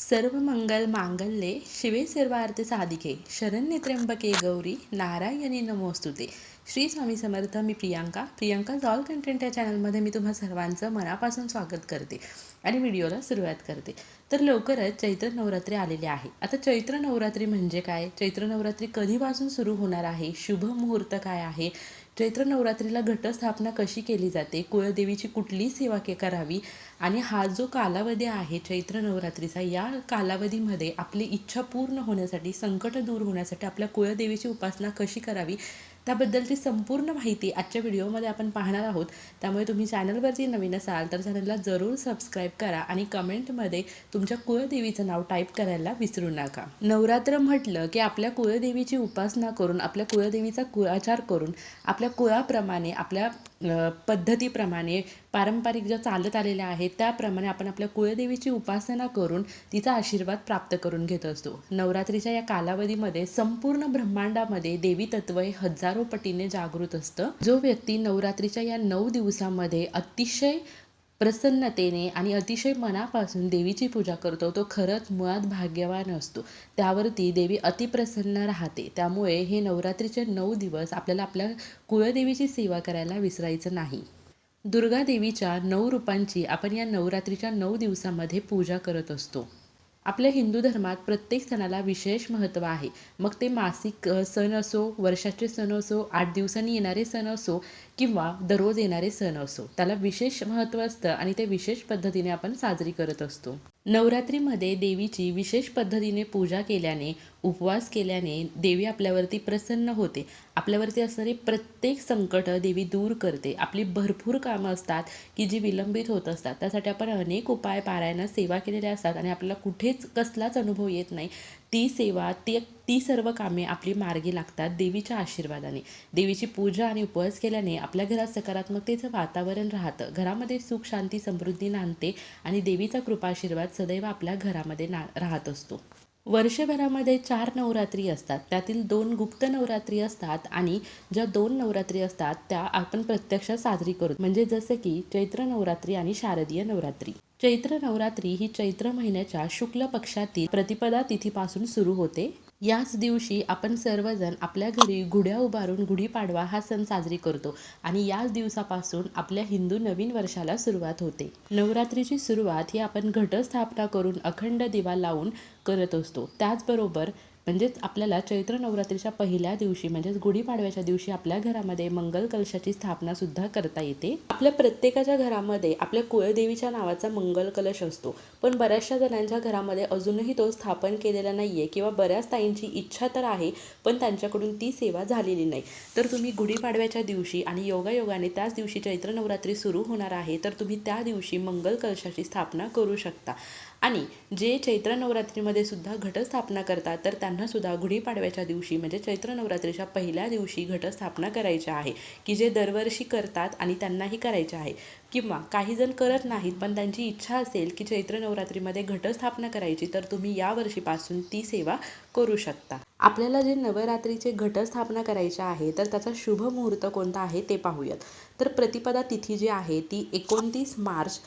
सर्व मंगल मांगल्ये शिवे सर्वार्थ साधिके. शरण्य त्र्यंबके गौरी नारायणी नमोस्तुते. श्री स्वामी समर्थ मी प्रियांका. प्रियांका ऑल कंटेंट या चॅनलमध्ये मी तुम्हा सर्वांचं मनापासून स्वागत करते आणि व्हिडिओला सुरुवात करते. तर लवकरच चैत्र नवरात्री आलेली आहे. आता चैत्र नवरात्री म्हणजे काय? चैत्र नवरात्री कधीपासून सुरू होणार आहे? शुभ मुहूर्त काय आहे? चैत्र नवरात्रीला घटस्थापना कशी केली जाते? कुळदेवीची कुठली सेवा के करावी? आणि हा जो कालावधी आहे चैत्र नवरात्रीचा या कालावधीमध्ये आपली इच्छा पूर्ण होण्यासाठी संकट दूर होण्यासाठी आपल्या कुळदेवीची उपासना कशी करावी? त्याबद्दलची संपूर्ण माहिती आजच्या व्हिडिओमध्ये आपण पाहणार आहोत. त्यामुळे तुम्ही चॅनलवरती नवीन असाल तर चॅनलला जरूर सबस्क्राईब करा आणि कमेंटमध्ये तुमच्या कुळदेवीचं नाव टाईप करायला विसरू नका. नवरात्र म्हटलं की आपल्या कुळदेवीची उपासना करून आपल्या कुळदेवीचा कुळाचार करून आपल्या कुळाप्रमाणे आपल्या पद्धतीप्रमाणे पारंपरिक ज्या चालत आलेल्या आहेत त्याप्रमाणे आपण आपल्या कुळदेवीची उपासना करून तिचा आशीर्वाद प्राप्त करून घेत असतो. नवरात्रीच्या या कालावधीमध्ये संपूर्ण ब्रह्मांडामध्ये देवी तत्व हे हजारो पटीने जागृत असतं. जो व्यक्ती नवरात्रीच्या या नऊ दिवसामध्ये अतिशय प्रसन्नतेने आणि अतिशय मनापासून देवीची पूजा करतो तो खरंच मुळात भाग्यवान असतो. त्यावरती देवी अतिप्रसन्न राहते. त्यामुळे हे नवरात्रीचे नऊ दिवस आपल्याला आपल्या कुळदेवीची सेवा करायला विसरायचं नाही. दुर्गा देवीच्या नऊ रूपांची आपण या नवरात्रीच्या नऊ दिवसामध्ये पूजा करत असतो. आपल्या हिंदू धर्मात प्रत्येक सणाला विशेष महत्त्व आहे. मग ते मासिक सण असो वर्षाचे सण असो आठ दिवसांनी येणारे सण असो किंवा दररोज येणारे सण असो त्याला विशेष महत्त्व असतं आणि ते विशेष पद्धतीने आपण साजरी करत असतो. नवरात्रीमध्ये देवीची विशेष पद्धतीने पूजा केल्याने उपवास केल्याने देवी आपल्यावरती प्रसन्न होते. आपल्यावरती असणारी प्रत्येक संकट देवी दूर करते. आपली भरपूर कामं असतात की जी विलंबित होत असतात. त्यासाठी आपण अनेक उपाय पारायण सेवा केलेल्या असतात आणि आपल्याला कुठेच कसलाच अनुभव येत नाही. ती सेवा ती ती सर्व कामे आपली मार्गी लागतात देवीच्या आशीर्वादाने. देवीची पूजा आणि उपवास केल्याने आपल्या घरात सकारात्मकतेचं वातावरण राहतं. घरामध्ये सुख शांती समृद्धी नांदते आणि देवीचा कृपाशीर्वाद सदैव आपल्या घरामध्ये ना राहत असतो. वर्षभरामध्ये चार नवरात्री असतात. त्यातील दोन गुप्त नवरात्री असतात आणि ज्या दोन नवरात्री असतात त्या आपण प्रत्यक्षात साजरी करू म्हणजे जसं की चैत्र नवरात्री आणि शारदीय नवरात्री. चैत्र नवरात्री ही चैत्र महिन्याच्या शुक्ल पक्षातील प्रतिपदा तिथीपासून सुरू होते. याच दिवशी आपण सर्वजण आपल्या घरी गुढ्या उभारून गुढीपाडवा हा सण साजरी करतो. आणि याच दिवसापासून आपल्या हिंदू नवीन वर्षाला सुरुवात होते. नवरात्रीची सुरुवात ही आपण घटस्थापना करून अखंड दिवा लावून करत असतो. त्याचबरोबर म्हणजेच आपल्याला चैत्र नवरात्रीच्या पहिल्या दिवशी म्हणजेच गुढीपाडव्याच्या दिवशी आपल्या घरामध्ये मंगल कलशाची स्थापना सुद्धा करता येते. आपल्या प्रत्येकाच्या घरामध्ये आपल्या कुळदेवीच्या नावाचा मंगल कलश असतो. पण बऱ्याचशा जणांच्या घरामध्ये अजूनही तो स्थापन केलेला नाही आहे किंवा बऱ्याच ताईंची इच्छा तर आहे पण त्यांच्याकडून ती सेवा झालेली नाही. तर तुम्ही गुढीपाडव्याच्या दिवशी आणि योगायोगाने त्याच दिवशी चैत्र नवरात्री सुरू होणार आहे तर तुम्ही त्या दिवशी मंगल कलशाची स्थापना करू शकता. आणि जे चैत्र नवरात्रीमध्ये सुद्धा घटस्थापना करतात तर त्यांना सुद्धा गुढीपाडव्याच्या दिवशी म्हणजे चैत्र नवरात्रीच्या पहिल्या दिवशी घटस्थापना करायची आहे की जे दरवर्षी करतात आणि त्यांनाही करायचे आहे. किंवा काही जण करत नाहीत पण त्यांची इच्छा असेल की चैत्र नवरात्रीमध्ये घटस्थापना करायची तर तुम्ही या वर्षीपासून ती सेवा करू शकता. आपल्याला जे नवरात्रीचे घटस्थापना करायचे आहे तर त्याचा शुभ मुहूर्त कोणता आहे ते पाहूयात. तर प्रतिपदा तिथी जी आहे ती एकोणतीस मार्च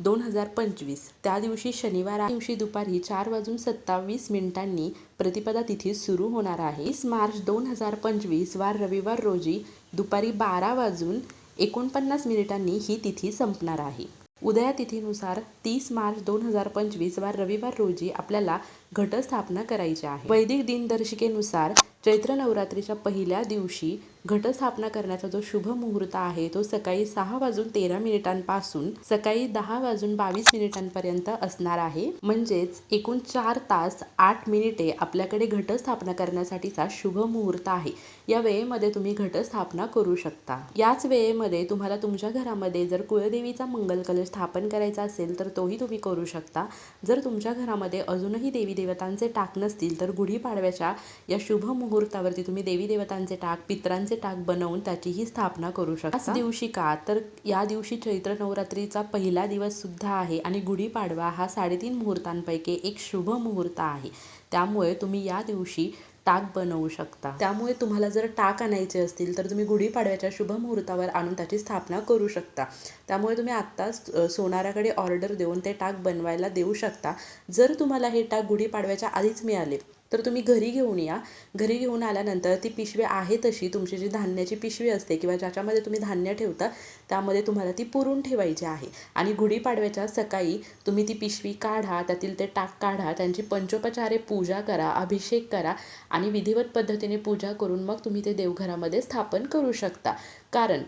दोन हजार पंचवीस. त्या दिवशी शनिवार दिवशी दुपारी चार वाजून सत्तावीस मिनिटांनी प्रतिपदा तिथी सुरू होणार आहे. वीस मार्च दोन हजार पंचवीस वार रविवार रोजी दुपारी बारा वाजून एकोणपन्नास मिनिटांनी ही तिथी संपणार आहे. उदया तिथीनुसार तीस मार्च दोन हजार पंचवीस वार रविवार रोजी आपल्याला घटस्थापना करायची आहे. वैदिक दिनदर्शिकेनुसार चैत्र नवरात्रीच्या पहिल्या दिवशी घटस्थापना करण्याचा जो शुभ मुहूर्त आहे तो सकाळी सहा वाजून तेरा मिनिटांपासून सकाळी दहा वाजून बावीस मिनिटांपर्यंत असणार आहे. म्हणजेच एकूण चार तास आठ मिनिटे आपल्याकडे घटस्थापना करण्यासाठीचा शुभ मुहूर्त आहे. या वेळेमध्ये तुम्ही घटस्थापना करू शकता. याच वेळेमध्ये तुम्हाला तुमच्या घरामध्ये जर कुळदेवीचा मंगल कलश स्थापन करायचा असेल तर तोही तुम्ही करू शकता. जर तुमच्या घरामध्ये अजूनही देवी देवतांचे टाक नसतील तर गुढीपाडव्याच्या या शुभ मुहूर्तावरती तुम्ही देवी देवतांचे टाक पित्रांचे टाक बनवून त्याचीही स्थापना करू शकता. दिवशी का? तर या दिवशी चैत्र नवरात्रीचा पहिला दिवस सुद्धा आहे आणि गुढीपाडवा हा साडेतीन मुहूर्तांपैकी एक शुभ मुहूर्त आहे. त्यामुळे तुम्ही या दिवशी टाक बनवू शकता. त्यामुळे तुम्हाला जर टाक आणायचे असतील तर तुम्ही गुढीपाडव्याच्या शुभ मुहूर्तावर आणून त्याची स्थापना करू शकता. त्यामुळे तुम्ही आत्ताच सोनाराकडे ऑर्डर देऊन ते टाक बनवायला देऊ शकता. जर तुम्हाला हे टाक गुढीपाडव्याच्या आधीच मिळाले तर तुम्ही घरी घेऊन या. घरी घेऊन आल्यानंतर ती पिशवी आहे तशी तुमची जी धान्याची पिशवी असते किंवा ज्याच्यामध्ये तुम्ही धान्य ठेवता त्यामध्ये तुम्हाला ती पुरून ठेवायची आहे. आणि गुढीपाडव्याच्या सकाळी तुम्ही ती पिशवी काढा त्यातील ते टाक काढा त्यांची पंचोपचारे पूजा करा अभिषेक करा आणि विधिवत पद्धतीने पूजा करून मग तुम्ही ते देवघरामध्ये स्थापन करू शकता. कारण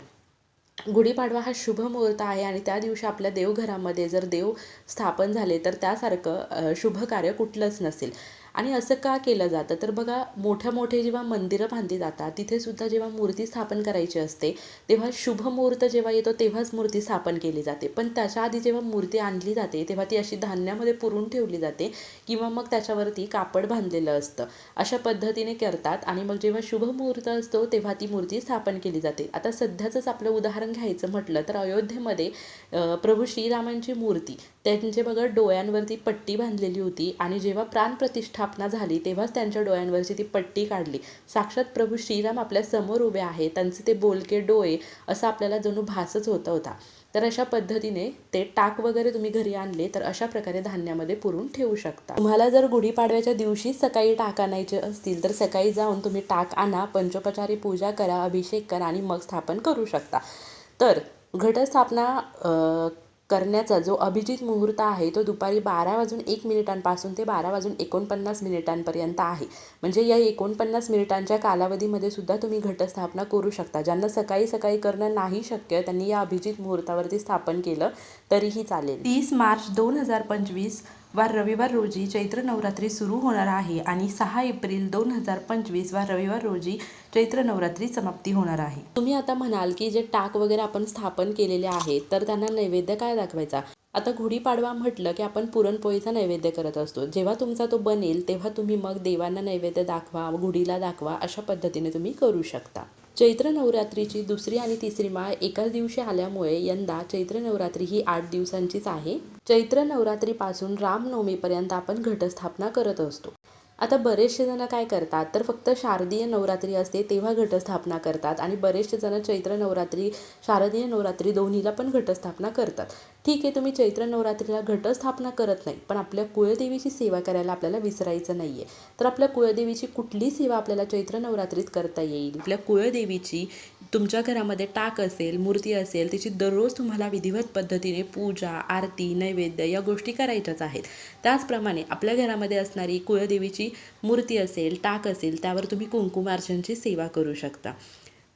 गुढीपाडवा हा शुभ मुहूर्त आहे आणि त्या दिवशी आपल्या देवघरामध्ये जर देव स्थापन झाले तर त्यासारखं शुभ कार्य कुठलंच नसेल. आणि असं का केलं जातं? तर बघा मोठ्या मोठे जेव्हा मंदिरं बांधली जातात तिथे सुद्धा जेव्हा मूर्ती स्थापन करायची असते तेव्हा शुभ मुहूर्त जेव्हा येतो तेव्हाच मूर्ती स्थापन केली जाते. पण त्याच्या आधी जेव्हा मूर्ती आणली जाते तेव्हा ती अशी धान्यामध्ये पुरून ठेवली जाते किंवा मग त्याच्यावरती कापड बांधलेलं असतं. अशा पद्धतीने करतात आणि मग जेव्हा शुभ मुहूर्त असतो तेव्हा ती मूर्ती स्थापन केली जाते. आता सध्याचंच आपलं उदाहरण घ्यायचं म्हटलं तर अयोध्येमध्ये प्रभू श्रीरामांची मूर्ती. त्यांचे बघा डोळ्यांवरती पट्टी बांधलेली होती आणि जेव्हा प्राणप्रतिष्ठापना झाली तेव्हाच त्यांच्या डोळ्यांवरची ती पट्टी काढली. साक्षात प्रभू श्रीराम आपल्यासमोर उभे आहे त्यांचे ते बोलके डोळे असं आपल्याला जणू भासच होता होता. तर अशा पद्धतीने ते टाक वगैरे तुम्ही घरी आणले तर अशा प्रकारे धान्यामध्ये पुरून ठेवू शकता. तुम्हाला जर गुढीपाडव्याच्या दिवशी सकाळी टाक आणायचे असतील तर सकाळी जाऊन तुम्ही टाक आणा पंचोपचारी पूजा करा अभिषेक करा आणि मग स्थापन करू शकता. तर घटस्थापना करण्याचा जो अभिजित मुहूर्त आहे तो दुपारी बारा वाजून एक मिनिटांपासून ते बारा वाजून एकोणपन्नास मिनिटांपर्यंत आहे. म्हणजे या एकोणपन्नास मिनिटांच्या कालावधीमध्ये सुद्धा तुम्ही घटस्थापना करू शकता. ज्यांना सकाळी सकाळी करणं नाही शक्य त्यांनी या अभिजित मुहूर्तावरती स्थापन केलं तरीही चालेल. तीस मार्च दोन हजार पंचवीस वार रविवार रोजी चैत्र नवरात्री सुरू होणार आहे आणि सहा एप्रिल दोन हजार पंचवीस वार रविवार रोजी चैत्र नवरात्री समाप्ती होणार आहे. तुम्ही आता म्हणाल की जे टाक वगैरे आपण स्थापन केलेले आहेत तर त्यांना नैवेद्य काय दाखवायचा? आता गुढीपाडवा म्हटलं की आपण पुरणपोळीचा नैवेद्य करत असतो. जेव्हा तुमचा तो बनेल तेव्हा तुम्ही मग देवांना नैवेद्य दाखवा गुढीला दाखवा अशा पद्धतीने तुम्ही करू शकता. चैत्र नवरात्रीची दुसरी आणि तिसरी माळ एकाच दिवशी आल्यामुळे यंदा चैत्र नवरात्री ही आठ दिवसांचीच आहे. चैत्र नवरात्रीपासून रामनवमीपर्यंत आपण घटस्थापना करत असतो. आता बरेचसे जण काय करतात तर फक्त शारदीय नवरात्री असते तेव्हा घटस्थापना करतात आणि बरेचसे जण चैत्र नवरात्री शारदीय नवरात्री दोन्हीला पण घटस्थापना करतात. ठीक आहे तुम्ही चैत्र नवरात्रीला घटस्थापना करत नाही पण आपल्या कुळदेवीची सेवा करायला आपल्याला विसरायचं नाही आहे तर आपल्या कुळदेवीची कुठली सेवा आपल्याला चैत्र नवरात्रीत करता येईल? आपल्या कुळदेवीची तुमच्या घरामध्ये टाक असेल मूर्ती असेल तिची दररोज तुम्हाला विधिवत पद्धतीने पूजा आरती नैवेद्य या गोष्टी करायच्याच आहेत. त्याचप्रमाणे आपल्या घरामध्ये असणारी कुळदेवीची मूर्ती असेल टाक असेल त्यावर तुम्ही कुंकुमार्चनची सेवा करू शकता.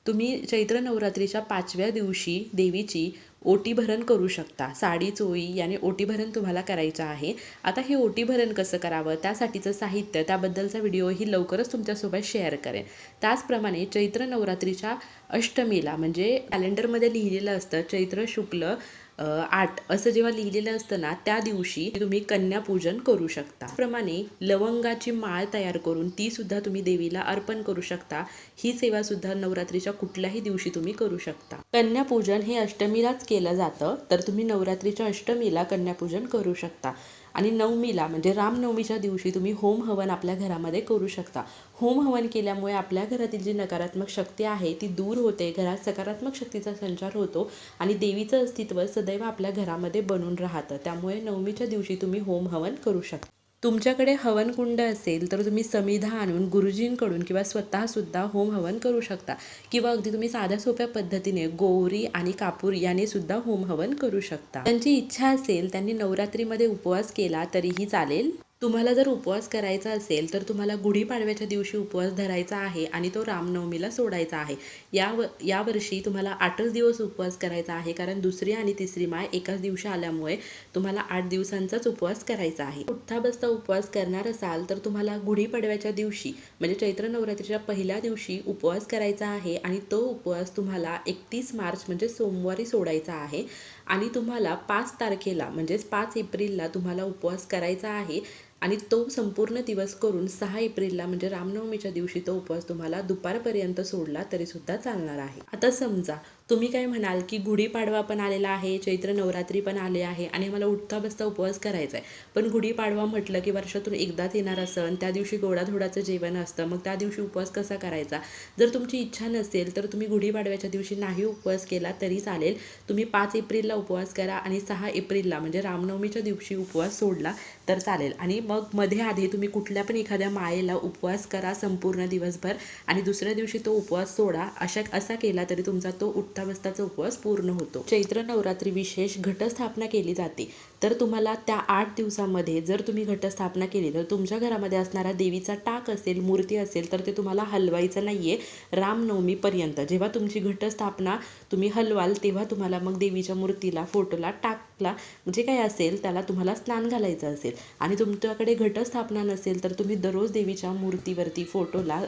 तुम्ही चैत्र नवरात्रीच्या पाचव्या दिवशी देवीची ओटीभरण करू शकता. साडी चोळी याने ओटीभरण तुम्हाला करायचं आहे. आता हे ओटीभरण कसं करावं? त्यासाठीचं साहित्य त्याबद्दलचा व्हिडिओही लवकरच तुमच्यासोबत शेअर करेन. त्याचप्रमाणे चैत्र नवरात्रीच्या अष्टमीला म्हणजे कॅलेंडरमध्ये लिहिलेलं असतं चैत्र शुक्ल आठ असं जेव्हा लिहिलेलं असतं ना त्या दिवशी तुम्ही कन्यापूजन करू शकता. प्रमाणे लवंगाची माळ तयार करून ती सुद्धा तुम्ही देवीला अर्पण करू शकता. ही सेवा सुद्धा नवरात्रीच्या कुठल्याही दिवशी तुम्ही करू शकता. कन्यापूजन हे अष्टमीलाच केलं जातं तर तुम्ही नवरात्रीच्या अष्टमीला कन्यापूजन करू शकता. आणि नवमीला म्हणजे रामनवमीच्या दिवशी तुम्ही होम हवन आपल्या घरामध्ये करू शकता. होम हवन केल्यामुळे आपल्या घरातील जी नकारात्मक शक्ती आहे ती दूर होते घरात सकारात्मक शक्तीचा संचार होतो आणि देवीचं अस्तित्व सदैव आपल्या घरामध्ये बनून राहतं. त्यामुळे नवमीच्या दिवशी तुम्ही होम हवन करू शकता. तुमच्याकडे हवनकुंड असेल तर तुम्ही समिधा आणून गुरुजींकडून किंवा स्वतःसुद्धा होम हवन करू शकता. किंवा अगदी तुम्ही साध्या सोप्या पद्धतीने गौरी आणि कापूर याने सुद्धा होम हवन करू शकता. त्यांची इच्छा असेल त्यांनी नवरात्रीमध्ये उपवास केला तरीही चालेल. तुम्हाला जर उपवास करायचा असेल तर तुम्हाला गुढीपाडव्याच्या दिवशी उपवास धरायचा आहे आणि तो रामनवमीला सोडायचा आहे. या व यावर्षी तुम्हाला आठच दिवस उपवास करायचा आहे कारण दुसरी आणि तिसरी माय एकाच दिवशी आल्यामुळे तुम्हाला आठ दिवसांचाच उपवास करायचा आहे. उठता बसता उपवास करणार असाल तर तुम्हाला गुढीपाडव्याच्या दिवशी म्हणजे चैत्र नवरात्रीच्या पहिल्या दिवशी उपवास करायचा आहे आणि तो उपवास तुम्हाला एकतीस मार्च म्हणजे सोमवारी सोडायचा आहे. आणि तुम्हाला पाच तारखेला म्हणजेच पाच एप्रिलला तुम्हाला उपवास करायचा आहे आणि तो संपूर्ण दिवस करून सहा एप्रिलला म्हणजे रामनवमीच्या दिवशी तो उपवास तुम्हाला दुपारपर्यंत सोडला तरीसुद्धा चालणार आहे. आता समजा तुम्ही काय म्हणाल की गुढीपाडवा पण आलेला आहे चैत्र नवरात्री पण आले आहे आणि आम्हाला उठता बसता उपवास करायचा आहे. पण गुढीपाडवा म्हटलं की वर्षातून एकदाच येणारा सण त्या दिवशी गोडाधोडाचं जेवण असतं. मग त्या दिवशी उपवास कसा करायचा? जर तुमची इच्छा नसेल तर तुम्ही गुढीपाडव्याच्या दिवशी नाही उपवास केला तरी चालेल. तुम्ही पाच एप्रिलला उपवास करा आणि सहा एप्रिलला म्हणजे रामनवमीच्या दिवशी उपवास सोडला तर चालेल. आणि मग मध्ये आधी तुम्ही कुठल्या पण एखाद्या मायेला उपवास करा संपूर्ण दिवसभर आणि दुसऱ्या दिवशी तो उपवास सोडा. अशा असा केला तरी तुमचा तो उठ बसताचा उपवास पूर्ण होतो. चैत्र नवरात्री विशेष घटस्थापना केली जाते. तर तुम्हाला त्या आठ दिवसामध्ये जर तुम्ही घटस्थापना केली तर तुमच्या घरामध्ये असणारा देवीचा टाक असेल मूर्ती असेल तर ते तुम्हाला हलवायचं नाही आहे रामनवमीपर्यंत. जेव्हा तुमची घटस्थापना तुम्ही हलवाल तेव्हा तुम्हाला मग देवीच्या मूर्तीला फोटोला टाक ला जे काही असेल त्याला तुम्हाला स्नान घालायचं असेल. आणि तुमच्याकडे घटस्थापना नसेल तर तुम्ही दररोज देवीच्या मूर्तीवरती फोटोला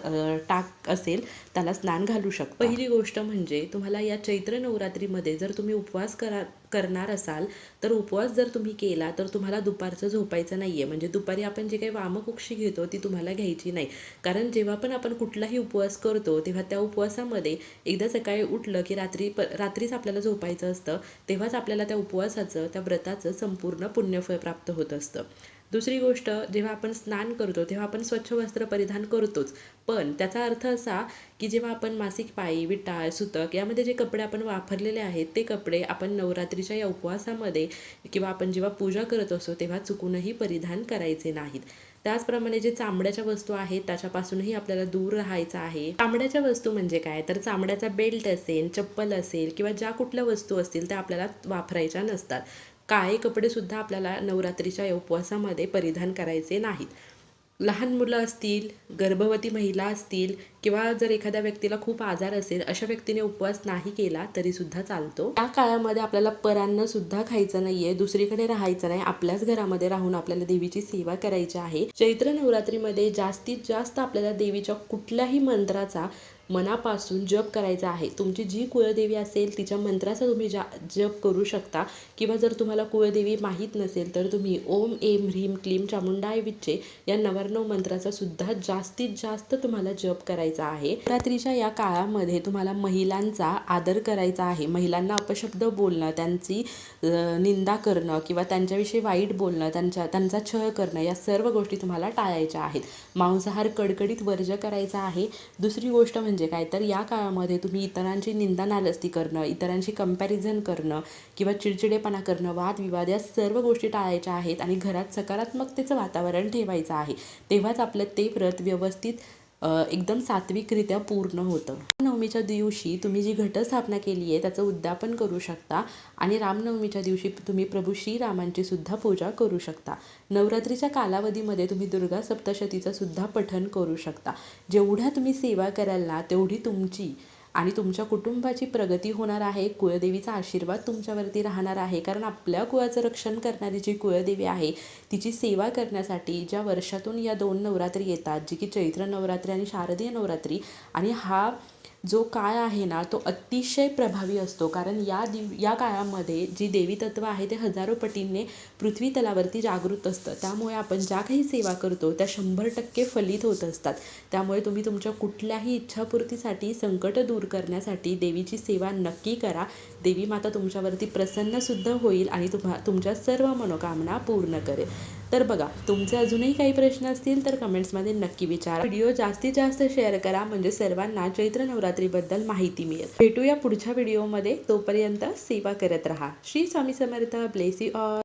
टाक असेल त्याला स्नान घालू शकता. पहिली गोष्ट म्हणजे तुम्हाला या चैत्र नवरात्रीमध्ये जर तुम्ही उपवास करा करणार असाल तर उपवास जर तुम्ही केला तर तुम्हाला दुपारचं झोपायचं नाही आहे म्हणजे दुपारी आपण जे काही वामकुक्षी घेतो ती तुम्हाला घ्यायची नाही. कारण जेव्हा पण आपण कुठलाही उपवास करतो तेव्हा त्या उपवासामध्ये एकदा सकाळी उठलं की रात्री प रात्रीच आपल्याला झोपायचं असतं. तेव्हाच आपल्याला त्या उपवासाचं त्या व्रताचं संपूर्ण पुण्यफळ प्राप्त होत असतं. दुसरी गोष्ट जेव्हा आपण स्नान करतो तेव्हा आपण स्वच्छ वस्त्र परिधान करतोच. पण त्याचा अर्थ असा की जेव्हा आपण मासिक पाळी विटाळ सुतक यामध्ये जे कपडे आपण वापरलेले आहेत ते कपडे आपण नवरात्रीच्या या उपवासामध्ये किंवा आपण जेव्हा पूजा करत असतो तेव्हा चुकूनही परिधान करायचे नाहीत. त्याचप्रमाणे जे चामड्याच्या वस्तू आहेत त्याच्यापासूनही आपल्याला दूर राहायचं आहे. चामड्याच्या वस्तू म्हणजे काय? तर चामड्याचा बेल्ट असेल चप्पल असेल किंवा ज्या कुठल्या वस्तू असतील त्या आपल्याला वापरायच्या नसतात. काळे कपडे सुद्धा आपल्याला नवरात्रीच्या उपवासामध्ये परिधान करायचे नाहीत. लहान मुलं असतील गर्भवती महिला असतील किंवा जर एखाद्या व्यक्तीला खूप आजार असेल अशा व्यक्तीने उपवास नाही केला तरी सुद्धा चालतो. त्या काळामध्ये आपल्याला परांना सुद्धा खायचं नाहीये दुसरीकडे राहायचं नाही. आपल्याच घरामध्ये राहून आपल्याला देवीची सेवा करायची आहे. चैत्र नवरात्रीमध्ये जास्तीत जास्त आपल्याला देवीच्या कुठल्याही मंत्राचा मनापासून जप करायचा आहे. तुमची जी कुळदेवी असेल तिच्या मंत्राचा तुम्ही जा जप करू शकता. किंवा जर तुम्हाला कुळदेवी माहीत नसेल तर तुम्ही ओम एम ह्रीम क्लीम चामुंडाय विच्चे या नवरनव मंत्राचा सुद्धा जास्तीत जास्त तुम्हाला जप करायचा आहे. रात्रीच्या या काळामध्ये तुम्हाला महिलांचा आदर करायचा आहे. महिलांना अपशब्द बोलणं त्यांची निंदा करणं किंवा त्यांच्याविषयी वाईट बोलणं त्यांच्या त्यांचा छळ करणं या सर्व गोष्टी तुम्हाला टाळायच्या आहेत. मांसाहार कडकडीत वर्ज करायचा आहे. दुसरी गोष्ट म्हणजे म्हणजे काय? तर या काळामध्ये तुम्ही इतरांची निंदा नालस्ती करणं इतरांशी कंपॅरिझन करणं किंवा चिडचिडेपणा करणं वादविवाद या सर्व गोष्टी टाळायच्या आहेत आणि घरात सकारात्मकतेचं वातावरण ठेवायचं आहे. तेव्हाच आपलं ते व्रत व्यवस्थित एकदम सात्विकरित्या पूर्ण होतं. नवमीच्या दिवशी तुम्ही जी घटस्थापना केली आहे त्याचं उद्यापन करू शकता आणि रामनवमीच्या दिवशी तुम्ही प्रभू श्रीरामांची सुद्धा पूजा करू शकता. नवरात्रीच्या कालावधीमध्ये तुम्ही दुर्गा सप्तशतीचं सुद्धा पठण करू शकता. जेवढ्या तुम्ही सेवा कराल ना तेवढी तुमची आणि तुमच्या कुटुंबाची प्रगती होणार आहे कुळदेवीचा आशीर्वाद तुमच्यावरती राहणार आहे. कारण आपल्या कुळाचं रक्षण करणारी जी कुळदेवी आहे तिची सेवा करण्यासाठी ज्या वर्षातून या दोन नवरात्री येतात जी की चैत्र नवरात्री आणि शारदीय नवरात्री आणि हा जो काळ आहे ना तो अतिशय प्रभावी असतो. कारण या दिव या काळामध्ये जी देवी तत्व आहे ते हजारो पटींनी पृथ्वी तलावरती जागृत असतं. त्यामुळे आपण ज्या काही सेवा करतो त्या शंभर टक्के फलित होत असतात. त्यामुळे तुम्ही तुमच्या कुठल्याही इच्छापूर्तीसाठी संकट दूर करण्यासाठी देवीची सेवा नक्की करा. देवी माता तुमच्यावरती प्रसन्नसुद्धा होईल आणि तुम्हा तुमच्या सर्व मनोकामना पूर्ण करेल. तर बघा तुमचे अजूनही काही प्रश्न असतील तर कमेंट्समध्ये नक्की विचारा. व्हिडिओ जास्तीत जास्त शेअर करा म्हणजे सर्वांना चैत्र नवरात्रीबद्दल माहिती मिळेल. भेटूया पुढच्या व्हिडिओमध्ये. तोपर्यंत सेवा करत राहा. Shri Swami Samarth. Bless you all